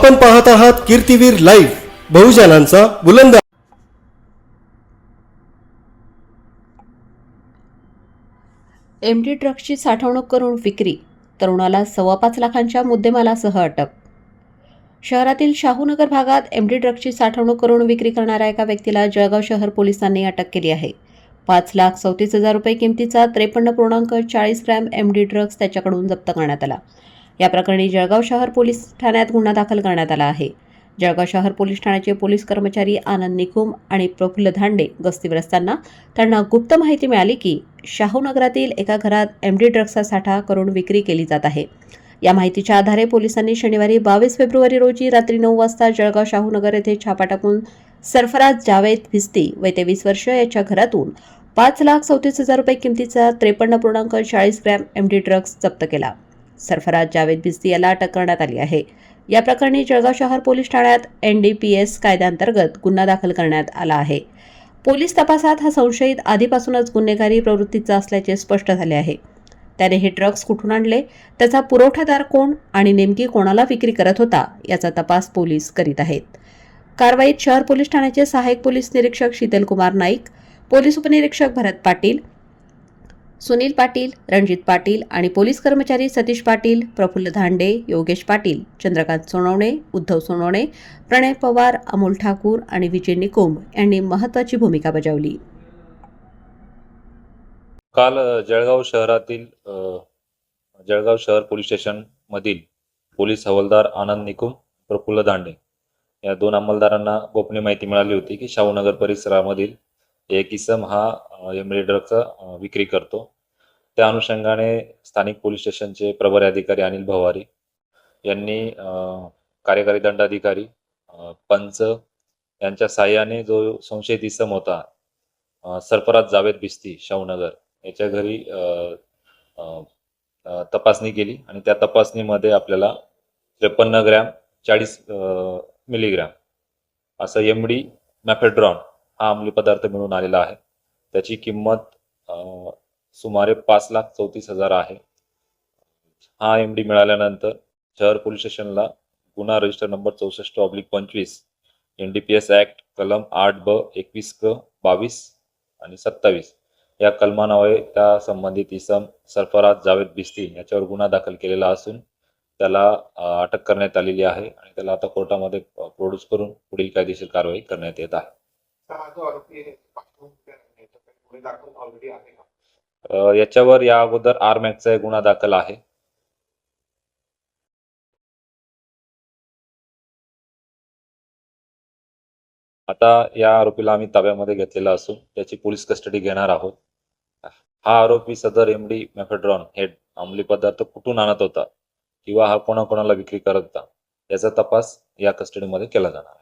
आपण पाहत आहात कीर्तीवीर लाईव्ह बहुजनांचा बुलंद एमडी ड्रग्सची साठवणूक करून विक्री तरुणाला सव्वा पाच लाखांच्या मुद्देमालासह अटक. शहरातील शाहूनगर भागात एमडी ट्रकची ड्रग्सची साठवणूक करून विक्री करणाऱ्या एका व्यक्तीला जळगाव शहर पोलिसांनी अटक केली आहे. पाच लाख चौतीस हजार रुपये किमतीचा त्रेपन्न पूर्णांक चाळीस ग्रॅम एमडी ड्रग्स त्याच्याकडून जप्त करण्यात आला. या प्रकरणी जळगाव शहर पोलीस ठाण्यात गुन्हा दाखल करण्यात आला आहे. जळगाव शहर पोलीस ठाण्याचे पोलीस कर्मचारी आनंद निकुम आणि प्रफुल्ल धांडे गस्तीवर असताना त्यांना गुप्त माहिती मिळाली की शाहूनगरातील एका घरात एम डी ड्रग्सचा साठा करून विक्री केली जात आहे. या माहितीच्या आधारे पोलिसांनी शनिवारी बावीस फेब्रुवारी रोजी रात्री नऊ वाजता जळगाव शाहूनगर येथे छापा टाकून सरफराज जावेद भिस्ती वय तेवीस वर्ष याच्या घरातून पाच लाख चौतीस हजार रुपये किमतीचा त्रेपन्न पूर्णांक चाळीस ग्रॅम एम डी ड्रग्स जप्त केला. सरफराज जावेद भिस्ती याला अटक करण्यात आली आहे. या प्रकरणी जळगाव शहर पोलीस ठाण्यात एन डी पी एस कायद्याअंतर्गत गुन्हा दाखल करण्यात आला आहे. पोलीस तपासात हा संशयित आधीपासूनच गुन्हेगारी प्रवृत्तीचा असल्याचे स्पष्ट झाले आहे. त्याने हे ड्रग्ज कुठून आणले? त्याचा पुरवठादार कोण आणि नेमकी कोणाला विक्री करत होता? याचा तपास पोलीस करीत आहेत. कारवाईत शहर पोलीस ठाण्याचे सहाय्यक पोलीस निरीक्षक शीतलकुमार नाईक पोलीस उपनिरीक्षक भरत पाटील सुनील पाटील रणजित पाटील आणि पोलीस कर्मचारी सतीश पाटील प्रफुल्ल धांडे योगेश पाटील चंद्रकांत सोनवणे उद्धव सोनवणे प्रणय पवार अमोल ठाकूर आणि विजय निकोम यांनी महत्त्वाची भूमिका बजावली. काल जळगाव शहरातील जळगाव शहर पोलीस स्टेशन मधील पोलीस हवालदार आनंद निकुम प्रफुल्ल दांडे या दोन अंमलदारांना गोपनीय माहिती मिळाली होती की शाहूनगर परिसरामधील एक इसम हा एमडी ड्रगचा विक्री करतो. त्या अनुषंगाने स्थानिक पोलीस स्टेशनचे प्रभारी अधिकारी अनिल भवारी यांनी कार्यकारी दंडाधिकारी पंच यांच्या साह्याने जो संशयित इसम होता सरफराज जावेद भिस्ती शाहूनगर याच्या घरी तपासणी केली आणि त्या तपासणीमध्ये आपल्याला त्रेपन्न ग्रॅम चाळीस मिलीग्रॅम असं एमडी मॅफेड्रॉन हा अंमली पदार्थ मिळून आलेला आहे. त्याची किंमत सुमारे पाच लाख चौतीस हजार आहे. हा एम डी मिळाल्यानंतर शहर पोलीस स्टेशनला गुन्हा रजिस्टर नंबर चौसष्ट ऑब्लिक पंचवीस N D P S act कलम आठ ब एकवीस क बावीस आणि सत्तावीस या कलमानावे त्या संबंधित इसम सरफराज जावेद बिस्ती याच्यावर गुन्हा दाखल केलेला असून त्याला अटक करण्यात आलेली आहे आणि त्याला आता कोर्टामध्ये प्रोड्यूस करून पुढील कायदेशीर कारवाई करण्यात येत आहे. हा जो आरोपी आहे दाखल ऑलरेडी आहे का अ, याच्यावर या अगोदर आर मॅक्सचा एक गुन्हा दाखल आहे. आता या आरोपीला आम्ही ताब्यामध्ये घेतलेला असून त्याची पोलीस कस्टडी घेणार आहोत. हा आरोपी सदर एमडी मॅफेड्रॉन हे अंमली पदार्थ कुठून आणत होता किंवा हा कोणाकोणाला विक्री करत होता याचा तपास या कस्टडीमध्ये केला जाणार आहे.